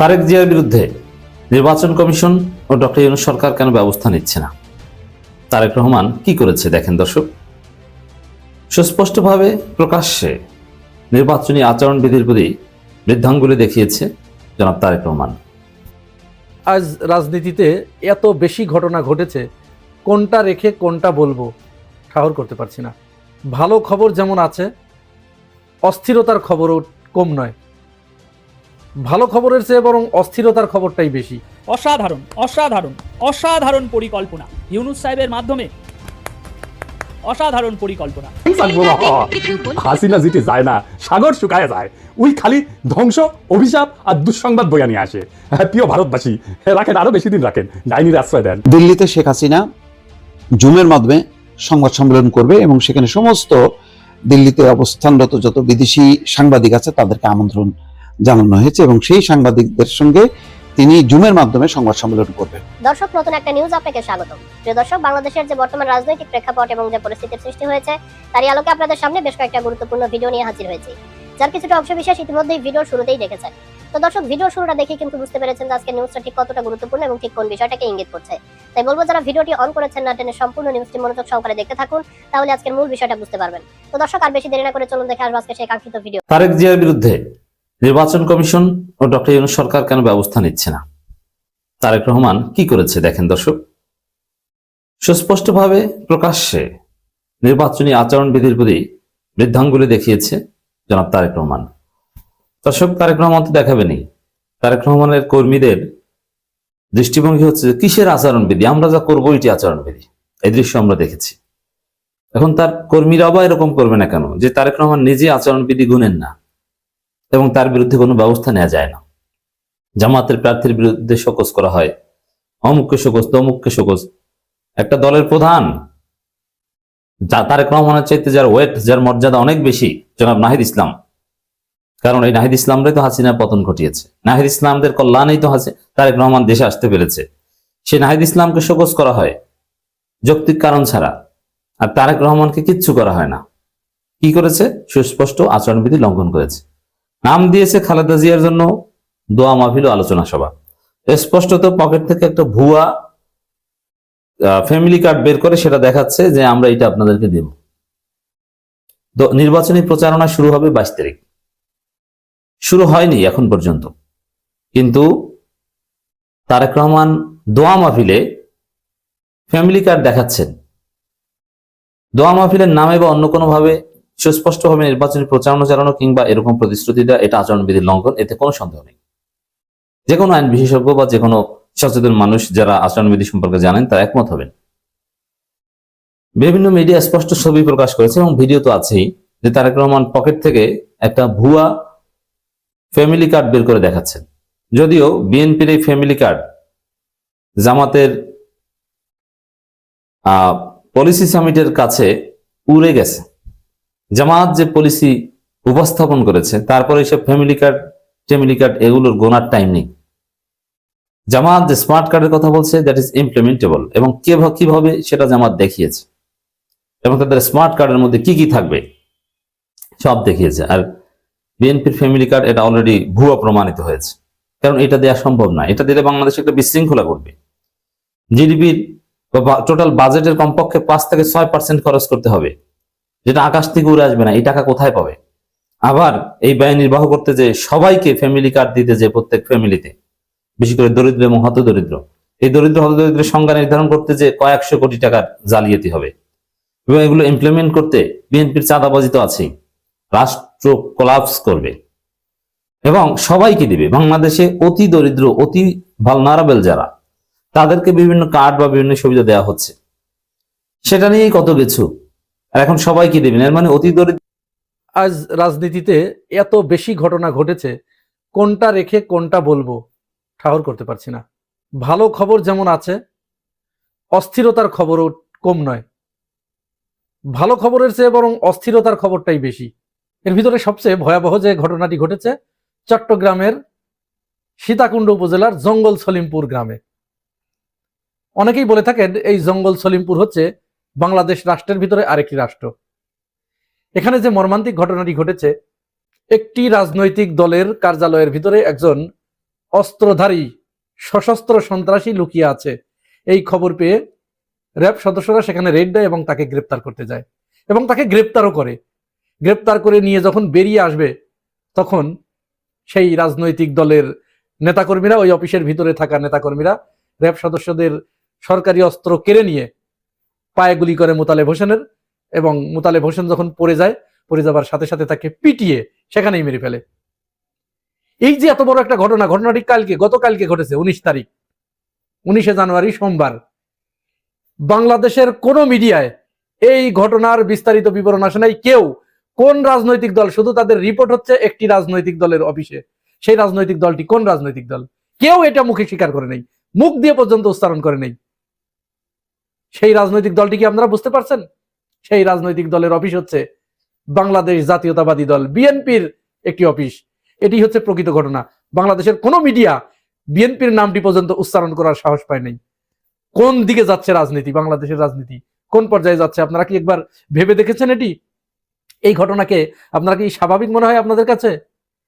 তারেক জিয়ার বিরুদ্ধে নির্বাচন কমিশন ও ডক্টর ইউনুস সরকার কেন ব্যবস্থা নিচ্ছে না? তারেক রহমান কি করেছে দেখেন দর্শক। সুস্পষ্টভাবে প্রকাশ্যে নির্বাচনী আচরণবিধির প্রতি বৃদ্ধাঙ্গুলি দেখিয়েছে জনাব তারেক রহমান। আজ রাজনীতিতে এত বেশি ঘটনা ঘটেছে, কোনটা রেখে কোনটা বলব, ঠাহর করতে পারছি না। ভালো খবর যেমন আছে, অস্থিরতার খবরও কম নয়। ভালো খবরের চেয়ে বরং অস্থিরতার খবরটাই বেশি। অসাধারণ অসাধারণ অসাধারণ পরিকল্পনা ইউনুস সাহেবের মাধ্যমে। অসাধারণ পরিকল্পনা। হাসিনা জিতে যায় না সাগর শুকায় যায়। ওই খালি ধ্বংস অভিশাপ আর দুঃসংবাদ বইয়া নিয়ে আসে। হ্যাঁ, প্রিয় ভারতবাসী রাখেন আরও বেশি দিন রাখেন। ডাইনির আশ্রয় দেন। দিল্লিতে শেখ হাসিনা জুমের মাধ্যমে সংবাদ সম্মেলন করবে এবং সেখানে সমস্ত দিল্লিতে অবস্থানরত যত বিদেশি সাংবাদিক আছে তাদেরকে আমন্ত্রণ জানানো হয়েছে এবং সেই সাংবাদিকদের সঙ্গে তিনি জুমের মাধ্যমে সংবাদ সম্মেলন করবেন। দর্শক নতুন একটা নিউজ আপনাকে স্বাগত প্রিয় দর্শক বাংলাদেশের যে বর্তমান রাজনৈতিক প্রেক্ষাপট এবং যে পরিস্থিতির সৃষ্টি হয়েছে তারই আলোকে আপনাদের সামনে বেশ কয়েকটা গুরুত্বপূর্ণ ভিডিও নিয়ে হাজির হয়েছি যার কিছুটা অংশ বিশেষ ইতিমধ্যেই ভিডিওর শুরুতেই দেখেছেন। তো দর্শক ভিডিওর শুরুটা দেখে কিন্তু বুঝতে পেরেছেন যে আজকে নিউজটা ঠিক কতটা গুরুত্বপূর্ণ এবং ঠিক কোন বিষয়টাকে ইঙ্গিত করছে। তাই বলব যারা ভিডিওটি অন করেছেন না টেনে সম্পূর্ণ নিউজটি মনোযোগ সহকারে দেখতে থাকুন তাহলে আজকের মূল বিষয়টা বুঝতে পারবেন। তো দর্শক আর বেশি দেরি না করে চলুন দেখে আসব আজকে সেই কাঙ্ক্ষিত ভিডিও তারেক জিয়ার বিরুদ্ধে নির্বাচন কমিশন ও ডক্টর ইউনুস সরকার কেন ব্যবস্থা নিচ্ছে না? তারেক রহমান কি করেছে দেখেন দর্শক। সুস্পষ্টভাবে প্রকাশ্যে নির্বাচনী আচরণবিধির প্রতি বৃদ্ধাঙ্গুলি দেখিয়েছে জনাব তারেক রহমান। দর্শক, তারেক রহমান তো দেখাবেনি। তারেক রহমানের কর্মীদের দৃষ্টিভঙ্গি হচ্ছে কিসের আচরণবিধি? আমরা যা করব এটি আচরণবিধি। এই দৃশ্য আমরা দেখেছি। এখন তার কর্মীরা বা এরকম করবে না কেন? যে তারেক রহমান নিজে আচরণবিধি গুনেন না। এবং তার বিরুদ্ধে কোনো ব্যবস্থা নেওয়া যায় না। জামাতের প্রার্থীর বিরুদ্ধে শোকজ করা হয়। অমুককে শোকজ, তমুককে শোকজ। একটা দলের প্রধান, যা তারেক রহমানের চাইতে যার ওয়েট যার মর্যাদা অনেক বেশি, জনাব নাহিদ ইসলাম। কারণ এই নাহিদ ইসলামরাই তো হাসিনা পতন ঘটিয়েছে। নাহিদ ইসলামদের কল্যাণেই তো হাসি তারেক রহমান দেশে আসতে পেরেছে। সে নাহিদ ইসলামকে শোকজ করা হয়, যৌক্তিক কারণ ছাড়া। আর তারেক রহমানকে কিচ্ছু করা হয় না। কি করেছে? সুস্পষ্ট আচরণবিধি লঙ্ঘন করেছে। নাম দিয়েছে খালেদা জিয়ার জন্য দোয়া মাহফিল আলোচনা সভা। স্পষ্টত পকেট থেকে একটা ভুয়া ফ্যামিলি কার্ড বের করে সেটা দেখাচ্ছে যে আমরা এটা আপনাদেরকে দেব। নির্বাচনী প্রচারণা শুরু হবে বাইশ তারিখ। শুরু হয়নি এখন পর্যন্ত। কিন্তু তারেক রহমান দোয়া মাহফিলে ফ্যামিলি কার্ড দেখাচ্ছেন। দোয়া মাহফিলের নামে বা অন্য কোনো ভাবে সুস্পষ্টভাবে নির্বাচনী প্রচারণা চালানো কিংবা এরকম প্রতিশ্রুতি দেওয়া, এটা আচরণবিধির লঙ্ঘন, এতে কোনো সন্দেহ নেই। যে কোনো আইন বিশেষজ্ঞ বা যে কোনো সচেতন মানুষ যারা আচরণবিধি সম্পর্কে জানেন, তারা একমত হবেন। বিভিন্ন মিডিয়া স্পষ্ট ছবি প্রকাশ করেছে এবং ভিডিও তো আছেই যে তারেক রহমান পকেট থেকে একটা ভুয়া ফ্যামিলি কার্ড বের করে দেখাচ্ছেন। যদিও বিএনপির এই ফ্যামিলি কার্ড জামাতের পলিসি সামিটের কাছে উড়ে গেছে। জামাত যে পলিসি উপস্থাপন করেছে, তারপরে এসব ফ্যামিলি কার্ড ফ্যামিলি কার্ড এগুলোর গোনার টাইম নেই। জামাত যে স্মার্ট কার্ডের কথা বলছে দ্যাট ইজ ইমপ্লিমেন্টেবল এবং কীভাবে কীভাবে সেটা জামাত দেখিয়েছে? এবং তাদের স্মার্ট কার্ডের মধ্যে কি কি থাকবে? সব দেখিয়েছে। আর বিএনপির ফ্যামিলি কার্ড এটা অলরেডি ভুয়া প্রমাণিত হয়েছে। কারণ এটা দেওয়া সম্ভব না এটা দিলে বাংলাদেশে একটা বিশৃঙ্খলা করবে জিডিপির টোটাল বাজেটের কমপক্ষে পাঁচ থেকে ছয় পার্সেন্ট খরচ করতে হবে। যেটা আকাশ থেকে উড়ে আসবে না, এই টাকা কোথায় পাবে? আবার এই ব্যয় নির্বাহ করতে যে সবাইকে ফ্যামিলি কার্ড দিতে যে প্রত্যেক ফ্যামিলিতে বিশেষ করে দরিদ্র এবং হত দরিদ্র। এই দরিদ্র হত দরিদ্রের সংজ্ঞা নির্ধারণ করতে যে কয়েকশো কোটি টাকার জালিয়াতি হবে। এবং এগুলো ইমপ্লিমেন্ট করতে বিএনপির চাঁদাবাজি তো আছেই। রাষ্ট্র কোলাপস করবে। এবং সবাইকে দিবে। বাংলাদেশে অতি দরিদ্র, অতি ভালনারাবেল যারা, তাদেরকে বিভিন্ন কার্ড বা বিভিন্ন সুবিধা দেওয়া হচ্ছে। সেটা নিয়েই কত কিছু। আর এখন সবাইকে দিবেন। এর মানে অতি দরিদ্র আজ রাজনীতিতে এত বেশি ঘটনা ঘটেছে, কোনটা রেখে কোনটা বলব, ঠাহর করতে পারছি না। ভালো খবর যেমন আছে, অস্থিরতার খবরও কম নয়। ভালো খবরের চেয়ে বরং অস্থিরতার খবরটাই বেশি। এর ভিতরে সবচেয়ে ভয়াবহ যে ঘটনাটি ঘটেছে, চট্টগ্রামের সীতাকুণ্ড উপজেলার জঙ্গল সলিমপুর গ্রামে। অনেকেই বলে থাকেন, এই জঙ্গল সলিমপুর হচ্ছে বাংলাদেশ রাষ্ট্রের ভিতরে আরেকটি রাষ্ট্র। এখানে যে মর্মান্তিক ঘটনাটি ঘটেছে, একটি রাজনৈতিক দলের কার্যালয়ের ভিতরে একজন অস্ত্রধারী, সশস্ত্র সন্ত্রাসী লুকিয়ে আছে। এই খবর পেয়ে র্যাব সদস্যরা সেখানে রেড দেয় এবং তাকে গ্রেপ্তার করতে যায় এবং তাকে গ্রেপ্তারও করে। গ্রেপ্তার করে নিয়ে যখন বেরিয়ে আসবে, তখন সেই রাজনৈতিক দলের নেতাকর্মীরা, ওই অফিসের ভিতরে থাকা নেতাকর্মীরা, র্যাব সদস্যদের সরকারি অস্ত্র কেড়ে নিয়ে পায়ে গুলি করে মোতালেব হোসেনের এবং মোতালেব হোসেন যখন পড়ে যায়, পড়ে যাবার সাথে সাথে তাকে পিটিয়ে সেখানেই মেরে ফেলে। এই যে এত বড় একটা ঘটনা, ঘটনাটি কালকে, গতকালকে ঘটেছে, উনিশ তারিখ, উনিশে জানুয়ারি সোমবার। বাংলাদেশের কোন মিডিয়ায় এই ঘটনার বিস্তারিত বিবরণ আসে নাই। কেউ কোন রাজনৈতিক দল? শুধু তাদের রিপোর্ট হচ্ছে একটি রাজনৈতিক দলের অফিসে। সেই রাজনৈতিক দলটি কোন রাজনৈতিক দল? কেউ এটা মুখে স্বীকার করে নেই। মুখ দিয়ে পর্যন্ত উচ্চারণ করে নেই। সেই রাজনৈতিক দলটি কি আপনারা বুঝতে পারছেন? সেই রাজনৈতিক দলের অফিস হচ্ছে বাংলাদেশ জাতীয়তাবাদী দল, বিএনপির একটি অফিস। এটি হচ্ছে প্রকৃত ঘটনা। বাংলাদেশের কোনো মিডিয়া বিএনপির নামটি পর্যন্ত উচ্চারণ করার সাহস পায় নাই। কোন দিকে যাচ্ছে রাজনীতি, বাংলাদেশের রাজনীতি? কোন পর্যায়ে যাচ্ছে? আপনারা কি একবার ভেবে দেখেছেন এটি? এই ঘটনাকে আপনারা কি স্বাভাবিক মনে হয় আপনাদের কাছে?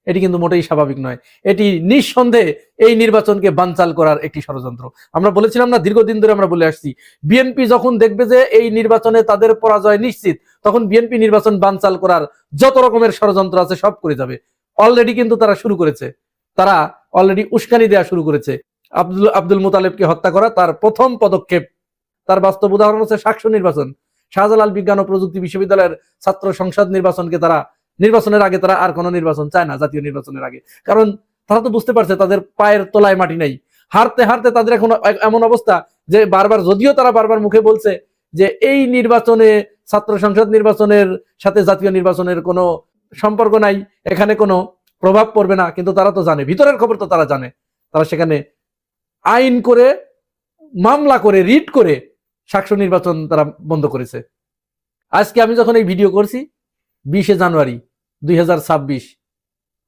এটি কিন্তু মোটেই স্বাভাবিক নয়। এটি নিঃসন্দেহে এই নির্বাচনকে বানচাল করার একটি ষড়যন্ত্র। আমরা বলেছিলাম না, দীর্ঘদিন ধরে আমরা বলে আসছি বিএনপি যখন দেখবে যে এই নির্বাচনে তাদের পরাজয় নিশ্চিত, তখন বিএনপি নির্বাচন বানচাল করার যত রকমের ষড়যন্ত্র আছে সব করে যাবে। অলরেডি কিন্তু তারা শুরু করেছে। তারা অলরেডি উস্কানি দেওয়া শুরু করেছে। আব্দুল আব্দুল মুতালেবকে হত্যা করা তার প্রথম পদক্ষেপ। তার বাস্তব উদাহরণ হচ্ছে সাকসু নির্বাচন। শাহজালাল বিজ্ঞান ও প্রযুক্তি বিশ্ববিদ্যালয়ের ছাত্র সংসদ নির্বাচনকে তারা নির্বাচনের আগে তারা আর কোনো নির্বাচন চায় না, জাতীয় নির্বাচনের আগে। কারণ তারা তো বুঝতে পারছে তাদের পায়ের তলায় মাটি নেই। হারতে হারতে তাদের এখন এমন অবস্থা যে বারবার, যদিও তারা বারবার মুখে বলছে যে এই নির্বাচনে, ছাত্র সংসদ নির্বাচনের সাথে জাতীয় নির্বাচনের কোনো সম্পর্ক নাই, এখানে কোনো প্রভাব পড়বে না, কিন্তু তারা তো জানে, ভিতরের খবর তো তারা জানে। তারা সেখানে আইন করে, মামলা করে, রিট করে সাক্ষ্য নির্বাচন তারা বন্ধ করেছে। আজকে আমি যখন এই ভিডিও করছি, বিশে জানুয়ারি দুই হাজার ছাব্বিশ,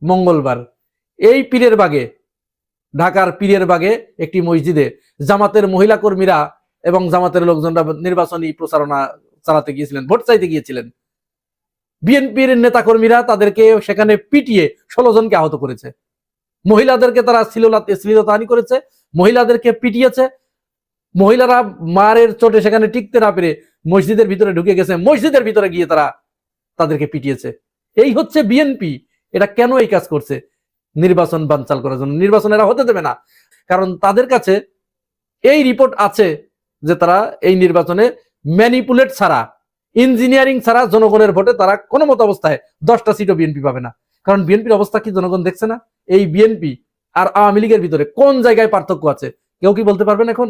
মঙ্গলবার। এই পীরের বাগে, ঢাকার পীরের বাগে একটি মসজিদে জামাতের মহিলা কর্মীরা এবং জামাতের লোকজনরা নির্বাচনী প্রচারণা চালাতে গিয়েছিলেন, ভোট চাইতে গিয়েছিলেন। বিএনপির নেতাকর্মীরা তাদেরকে সেখানে পিটিয়ে ষোলো জনকে আহত করেছে। মহিলাদেরকে তারা শ্লীলতাহানি করেছে, মহিলাদেরকে পিটিয়েছে। মহিলারা মারের চোটে সেখানে টিকতে না পেরে মসজিদের ভিতরে ঢুকে গেছে। মসজিদের ভিতরে গিয়ে তারা তাদেরকে পিটিয়েছে। এই হচ্ছে বিএনপি। এটা কেন এই কাজ করছে? নির্বাচন বানচাল করার জন্য। নির্বাচন এরা হতে দেবে না। কারণ তাদের কাছে এই রিপোর্ট আছে যে তারা এই নির্বাচনে ম্যানিপুলেট ছাড়া ইঞ্জিনিয়ারিং ছাড়া জনগণের ভোটে তারা কোনো মতো অবস্থায় দশটা সিটও বিএনপি পাবে না। কারণ বিএনপির অবস্থা কি জনগণ দেখছে না? এই বিএনপি আর আওয়ামী লীগের ভিতরে কোন জায়গায় পার্থক্য আছে? কেউ কি বলতে পারবেন এখন?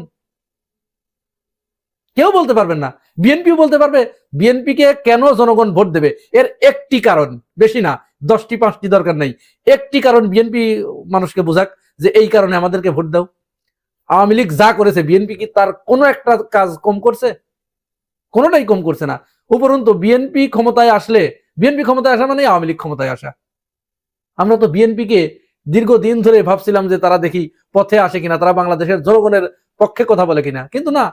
কেউ বলতে পারবেন না। বিএনপিও বলতে পারবে, বিএনপিকে কেন জনগণ ভোট দেবে? এর একটি কারণ, বেশি না, দশটি, পাঁচটি দরকার নেই। একটি কারণ বিএনপি মানুষকে বোঝাক, যে এই কারণে আমাদেরকে ভোট দাও। আওয়ামী লীগ যা করেছে, বিএনপি কি তার কোনো একটা কাজ কম করছে? কোনোটাই কম করছে না। উপরন্তু, বিএনপি ক্ষমতায় আসলে, বিএনপি ক্ষমতায় আসা মানে আওয়ামী লীগ ক্ষমতায় আসা। আমরা তো বিএনপিকে দীর্ঘদিন ধরে ভাবছিলাম যে তারা দেখি পথে আসে কিনা, তারা বাংলাদেশের জনগণের পক্ষে কথা বলে কিনা। কিন্তু না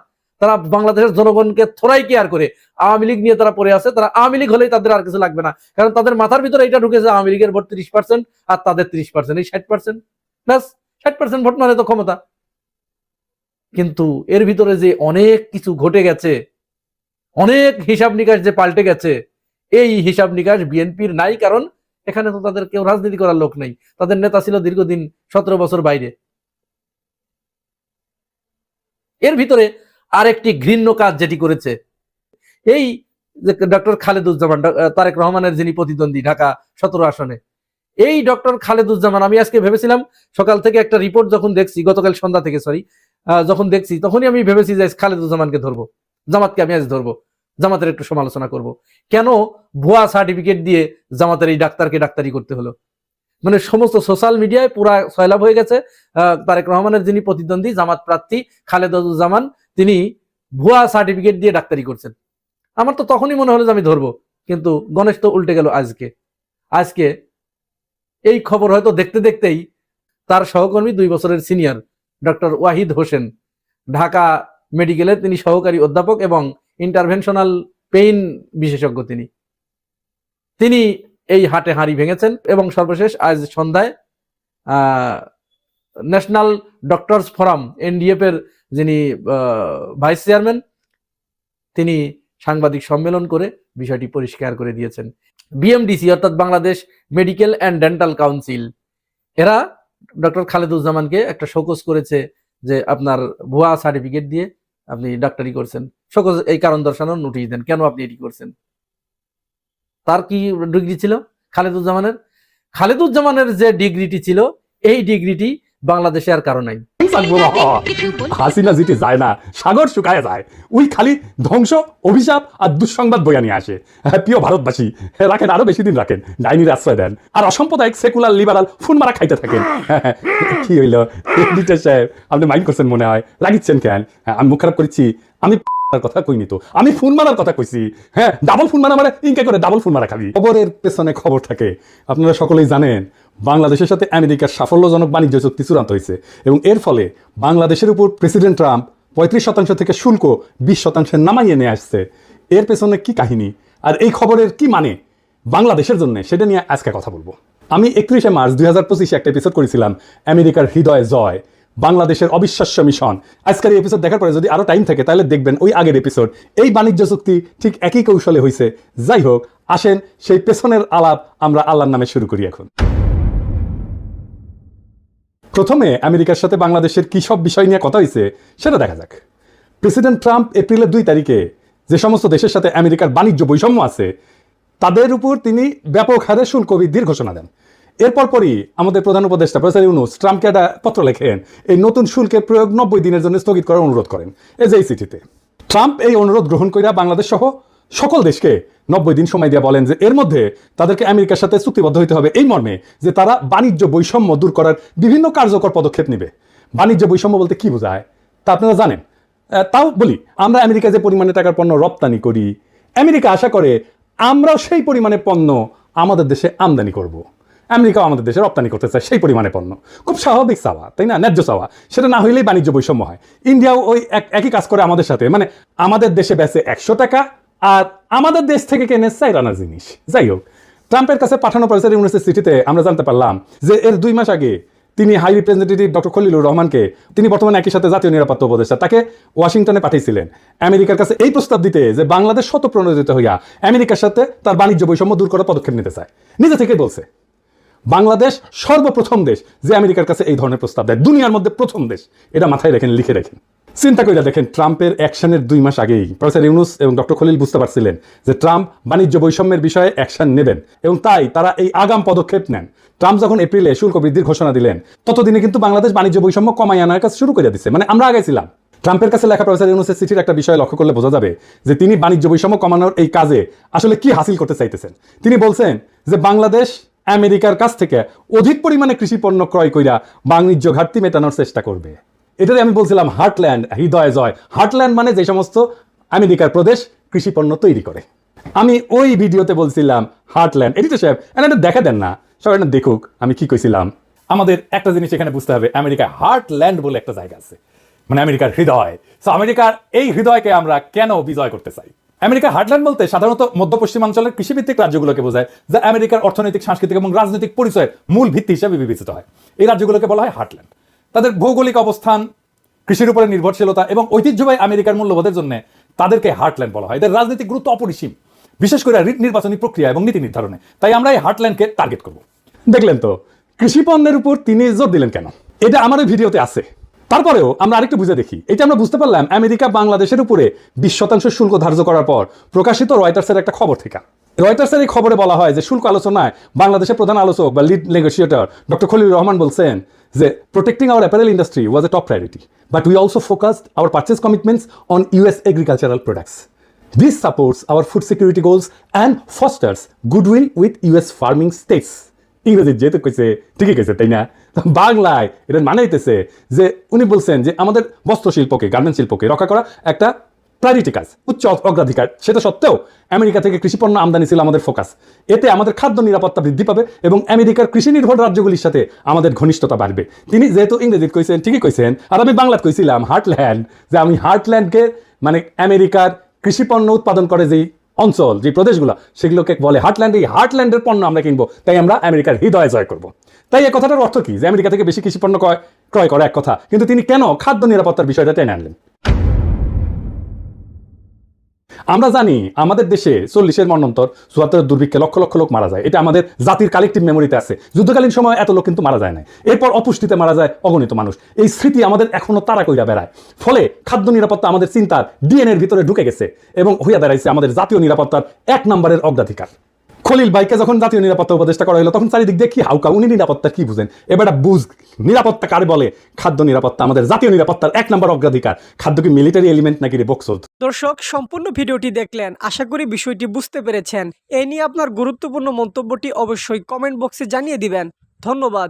তারা বাংলাদেশের জনগণকে থোড়াই কেয়ার করে, আওয়ামী লীগ নিয়ে তারা পড়ে আছে, তারা আওয়ামী লীগ হলেই তাদের আর কিছু লাগবে না। কারণ তাদের মাথার ভিতরে এটা ঢুকেছে, আওয়ামী লীগের ভোট ত্রিশ পার্সেন্ট আর তাদের ত্রিশ পার্সেন্ট এই ষাট পার্সেন্ট ব্যাস, ষাট পার্সেন্ট ভোট মানে তো ক্ষমতা। কিন্তু এর ভিতরে যে অনেক কিছু ঘটে গেছে, অনেক হিসাব নিকাশ যে পাল্টে গেছে, এই হিসাব নিকাশ বিএনপির নাই, কারণ এখানে তো তাদের কেউ রাজনীতি করার লোক নেই। তাদের নেতা ছিল দীর্ঘদিন সতেরো বছর বাইরে। এর ভিতরে আরেকটি ঘৃণ্য কাজ যেটি করেছে। এই ডক্টর খালেদুজ্জামান তারেক রহমানের যিনি প্রতিদ্বন্দ্বী ঢাকা সতেরো আসনে, এই ডক্টর খালেদুজ্জামান, আমি আজকে ভেবেছিলাম সকাল থেকে একটা রিপোর্ট যখন দেখছি, গতকাল সন্ধ্যা থেকে সরি যখন দেখছি, তখনই আমি ভেবেছি যে খালেদুজ্জামানকে ধরবো, জামাতকে আমি আজ ধরবো, জামাতের একটু সমালোচনা করব। কেন ভুয়া সার্টিফিকেট দিয়ে জামাতের এই ডাক্তারকে ডাক্তারি করতে হলো? মানে সমস্ত সোশ্যাল মিডিয়ায় পুরা সয়লাভ হয়ে গেছে তারেক রহমানের যিনি প্রতিদ্বন্দ্বী, জামাত প্রার্থী খালেদুজ্জামান তিনি ভুয়া সার্টিফিকেট দিয়ে ডাক্তারি করছেন। আমার তো তখনই মনে হলো যে আমি ধরবো, কিন্তু গণেশ তো উল্টে গেল আজকে। আজকে এই খবর হয়তো দেখতে দেখতেই তার সহকর্মী দুই বছরের সিনিয়র ডক্টর ওয়াহিদ হোসেন, ঢাকা মেডিকেলে তিনি সহকারী অধ্যাপক এবং ইন্টারভেনশনাল পেইন বিশেষজ্ঞ তিনি। তিনি এই হাটে হাঁড়ি ভেঙেছেন এবং সর্বশেষ আজ সন্ধ্যায় ন্যাশনাল ডক্টরস ফোরাম এনডিএফ এর যিনি ভাইস চেয়ারম্যান, তিনি সাংবাদিক সম্মেলন করে বিষয়টি পরিষ্কার করে দিয়েছেন। বিএমডিসি অর্থাৎ Bangladesh medical and dental council. এরা ডক্টর খালেদুজ্জামানকে একটা শোকজ করেছে যে আপনার ভুয়া সার্টিফিকেট দিয়ে আপনি ডাক্তারি করছেন। শোকজ এই কারণ দর্শানোর নোটিশ দেন, কেন আপনি এটি করছেন? তার কি ডিগ্রি ছিল খালেদুজ্জামানের? খালেদুজ্জামানের যে ডিগ্রিটি ছিল, এই ডিগ্রিটি বাংলাদেশে আর কারও নাই। হাসিনা যেটি যায়। না সাগর শুকায় যায়। ওই খালি ধ্বংস অভিশাপ আর দুঃসংবাদ বইয়া নিয়ে আসে। হ্যাঁ, প্রিয় ভারতবাসী হ্যাঁ, রাখেন আরও বেশি দিন রাখেন। ডাইনির আশ্রয় দেন। আর অসাম্প্রদায়িক সেকুলার লিবারাল ফুন মারা খাইতে থাকেন। হ্যাঁ, কি হইল? এডিটর সাহেব আপনি মাইন্ড করছেন মনে হয়। রাগিচ্ছেন কেন? হ্যাঁ, আমি মুখ খারাপ করেছি। আমি কথা কইনি তো। আমি ফোন মারার কথা কইছি। হ্যাঁ ডাবল ফোন মারা মানে ইনকে করে ডাবল ফোন মারা খাবি খবরের পেছনে খবর থাকে। আপনারা সকলেই জানেন বাংলাদেশের সাথে আমেরিকার সাফল্যজনক বাণিজ্য চুক্তি চূড়ান্ত হয়েছে এবং এর ফলে বাংলাদেশের উপর প্রেসিডেন্ট ট্রাম্প পঁয়ত্রিশ শতাংশ থেকে শুল্ক বিশ শতাংশে নামাইয়ে নিয়ে আসছে। এর পেছনে কি কাহিনী? আর এই খবরের কি মানে? বাংলাদেশের জন্য সেটা নিয়ে আজকে কথা বলব। আমি একত্রিশে মার্চ দুই হাজার পঁচিশে একটা এপিসোড করেছিলাম, আমেরিকার হৃদয় জয়, বাংলাদেশের অবিশ্বাস্য মিশন। আজকের এই এপিসোড দেখার পরে যদি আরও টাইম থাকে, তাহলে দেখবেন ওই আগের এপিসোড এই বাণিজ্য চুক্তি ঠিক একই কৌশলে হয়েছে যাই হোক, আসেন সেই পেছনের আলাপ আমরা আল্লাহর নামে শুরু করি এখন। প্রথমে আমেরিকার সাথে বাংলাদেশের কী সব বিষয় নিয়ে কথা হয়েছে সেটা দেখা যাক। প্রেসিডেন্ট ট্রাম্প এপ্রিলের দুই তারিখে যে সমস্ত দেশের সাথে আমেরিকার বাণিজ্য বৈষম্য আছে, তাদের উপর তিনি ব্যাপক হারে শুল্ক বৃদ্ধির ঘোষণা দেন। এরপর পরই আমাদের প্রধান উপদেষ্টা প্রফেসর ইউনুস ট্রাম্পকে একটা পত্র লেখেন, এই নতুন শুল্কের প্রয়োগ নব্বই দিনের জন্য স্থগিত করার অনুরোধ করেন। যে এই চিঠিতে, ট্রাম্প এই অনুরোধ গ্রহণ কইরা বাংলাদেশ সহ সকল দেশকে নব্বই দিন সময় দিয়ে বলেন যে এর মধ্যে তাদেরকে আমেরিকার সাথে চুক্তিবদ্ধ হইতে হবে এই মর্মে যে তারা বাণিজ্য বৈষম্য দূর করার বিভিন্ন কার্যকর পদক্ষেপ নেবে। বাণিজ্য বৈষম্য বলতে কি বোঝায়? তা আপনারা জানেন। তাও বলি, আমরা আমেরিকা যে পরিমাণে টাকার পণ্য রপ্তানি করি, আমেরিকা আশা করে আমরাও সেই পরিমাণে পণ্য আমাদের দেশে আমদানি করব। আমেরিকাও আমাদের দেশে রপ্তানি করতে চায় সেই পরিমাণে পণ্য। খুব স্বাভাবিক চাওয়া, তাই না? ন্যায্য চাওয়া। সেটা না হইলেই বাণিজ্য বৈষম্য হয়। ইন্ডিয়াও ওই এক- একই কাজ করে আমাদের সাথে। মানে আমাদের দেশে বেচে একশো টাকা আর আমাদের দেশ থেকে কেনে চাই রানার জিনিস। যাই হোক ট্রাম্পের কাছে পাঠানো প্রফেসর ইউনিভার্সিটি চিঠিতে আমরা জানতে পারলাম যে এর দুই মাস আগে তিনি হাই রিপ্রেজেন্টেটিভ ডক্টর খলিলুর রহমানকে, তিনি বর্তমানে একই সাথে জাতীয় নিরাপত্তা উপদেষ্টা, তাকে ওয়াশিংটনে পাঠিয়েছিলেন। আমেরিকার কাছে এই প্রস্তাব দিতে যে বাংলাদেশ শত প্রণোদিত হইয়া আমেরিকার সাথে তার বাণিজ্য বৈষম্য দূর করার পদক্ষেপ নিতে চায়। নিজে থেকেই বলছে, বাংলাদেশ সর্বপ্রথম দেশ যে আমেরিকার কাছে এই ধরনের প্রস্তাব দেয়, দুনিয়ার মধ্যে প্রথম দেশ। এটা মাথায় রেখেন, লিখে রাখেন। চিন্তা করে দেখেন, ট্রাম্পের অ্যাকশনের দুই মাস আগেই প্রফেসর ইউনুস এবং ডক্টর খলিল বুঝতে পারছিলেন যে ট্রাম্প বাণিজ্য বৈষম্যের বিষয়ে অ্যাকশন নেবেন এবং তাই তারা এই আগাম পদক্ষেপ নেন। ট্রাম্প যখন এপ্রিলে শুল্ক বৃদ্ধির ঘোষণা দিলেন, ততদিনে কিন্তু বাংলাদেশ বাণিজ্য বৈষম্য কমাই আনার কাজ শুরু করে দিচ্ছে মানে আমরা আগে ছিলাম। ট্রাম্পের কাছে লেখা প্রফেসর ইউনুসের চিঠির একটা বিষয় লক্ষ্য করলে বোঝা যাবে যে তিনি বাণিজ্য বৈষম্য কমানোর এই কাজে আসলে কি হাসিল করতে চাইতেছেন। তিনি বলছেন যে বাংলাদেশ আমেরিকার কাছ থেকে অধিক পরিমাণে কৃষি পণ্য ক্রয় কইরা বাণিজ্য ঘাটতি মেটানোর চেষ্টা করবে। এটাই আমি বলছিলাম হার্টল্যান্ড হৃদয় জয়। হার্টল্যান্ড মানে যে সমস্ত আমেরিকার প্রদেশ কৃষি পণ্য তৈরি করে। আমি ওই ভিডিওতে বলছিলাম হার্টল্যান্ড এডিটর সাহেব এটা দেখা দেন না। সবাই না দেখুক, আমি কি কইছিলাম। আমাদের একটা জিনিস এখানে বুঝতে হবে, আমেরিকা হার্টল্যান্ড বলে একটা জায়গা আছে। মানে আমেরিকার হৃদয়। সো আমেরিকার এই হৃদয়কে আমরা কেন বিজয় করতে চাই? আমেরিকা হার্টল্যান্ড বলতে সাধারণত মধ্য পশ্চিমাঞ্চলের কৃষিভিত্তিক রাজ্যগুলোকে বোঝায়, যা আমেরিকার অর্থনৈতিক, সাংস্কৃতিক এবং রাজনৈতিক পরিচয়ের মূল ভিত্তি হিসেবে বিবেচিত হয়। এই রাজ্যগুলোকে বলা হয় হার্টল্যান্ড তাদের ভৌগোলিক অবস্থান, কৃষির উপরে নির্ভরশীলতা এবং ঐতিহ্যবাহী আমেরিকার মূল্যবোধের জন্য তাদেরকে হার্টল্যান্ড বলা হয়। এদের রাজনৈতিক গুরুত্ব অপরিসীম, বিশেষ করে রিট নির্বাচনী প্রক্রিয়া এবং নীতি নির্ধারণে। তাই আমরা এই হার্টল্যান্ডকে টার্গেট করব। দেখলেন তো কৃষি পণ্যের উপর তিনি জোর দিলেন কেন? এটা আমার ভিডিওতে আছে। তারপরেও আমরা আরেকটু বুঝে দেখি। এটা আমরা বুঝতে পারলাম আমেরিকা বাংলাদেশের উপরে বিশ শতাংশ শুল্ক ধার্য করার পর প্রকাশিত রয়টার্সের একটা খবর থেকে। রয়টার্সের এই খবরে বলা হয় যে শুল্ক আলোচনায় বাংলাদেশের প্রধান আলোচক বা lead negotiator doctor Khalil Rahman বলছেন যে protecting our apparel industry was a top priority but we also focused our purchase commitments on US agricultural products This supports our food security goals and fosters goodwill with US farming states. ইংরেজি যেহেতু কইছে, ঠিকই কইছে, তাই না? বাংলায় এটা মানে হইতেছে যে উনি বলছেন যে আমাদের বস্ত্র শিল্পকে গার্মেন্ট শিল্পকে রক্ষা করা একটা প্রায়োরিটি কাজ, উচ্চ অগ্রাধিকার। সেটা সত্ত্বেও আমেরিকা থেকে কৃষিপণ্য আমদানি ছিল আমাদের ফোকাস এতে আমাদের খাদ্য নিরাপত্তা বৃদ্ধি পাবে এবং আমেরিকার কৃষি নির্ভর রাজ্যগুলির সাথে আমাদের ঘনিষ্ঠতা বাড়বে। তিনি যেহেতু ইংরেজিত কইছেন, ঠিকই কইছেন, আর আমি বাংলাত কইছিলাম হার্টল্যান্ড যে আমি হার্টল্যান্ডকে মানে আমেরিকার কৃষি পণ্য উৎপাদন করে যেই অঞ্চল যে প্রদেশগুলো, সেগুলোকে বলে হার্টল্যান্ড এই হার্টল্যান্ডের পণ্য আমরা কিনবো, তাই আমরা আমেরিকার হৃদয়ে জয় করব। তাই এই কথাটার অর্থ কি? যে আমেরিকা থেকে বেশি কৃষি পণ্য ক্রয় করা এক কথা। কিন্তু তিনি কেন খাদ্য নিরাপত্তার বিষয়টা টেনে আনলেন? আমরা জানি আমাদের দেশে চল্লিশের মন্নন্তর চুয়াত্তরের দুর্ভিক্ষে লক্ষ লক্ষ লোক মারা যায়। এটা আমাদের জাতির কালেকটিভ মেমোরিতে আছে। যুদ্ধকালীন সময় এত লোক কিন্তু মারা যায় না এরপর অপুষ্টিতে মারা যায় অগণিত মানুষ। এই স্মৃতি আমাদের এখনও তারা কইরা বেড়ায়। ফলে খাদ্য নিরাপত্তা আমাদের চিন্তার ডিএনএর ভিতরে ঢুকে গেছে এবং হইয়া দাঁড়াইছে আমাদের জাতীয় নিরাপত্তার এক নম্বরের অগ্রাধিকার। খলিল ভাইকে যখন জাতীয় নিরাপত্তা উপদেষ্টা করা হলো, তখন চারিদিক কি হাউকা উনি নিরাপত্তা কি বুঝেন? এবার বুঝ, নিরাপত্তা কারে বলে? খাদ্য নিরাপত্তা, আমাদের জাতীয় নিরাপত্তার এক নম্বর অগ্রাধিকার। খাদ্য কি মিলিটারি এলিমেন্ট নাকি রে বক্সোদ দর্শক, সম্পূর্ণ ভিডিওটি দেখলেন। আশা করি বিষয়টি বুঝতে পেরেছেন। এ নিয়ে আপনার গুরুত্বপূর্ণ মন্তব্যটি অবশ্যই কমেন্ট বক্সে জানিয়ে দিবেন। ধন্যবাদ।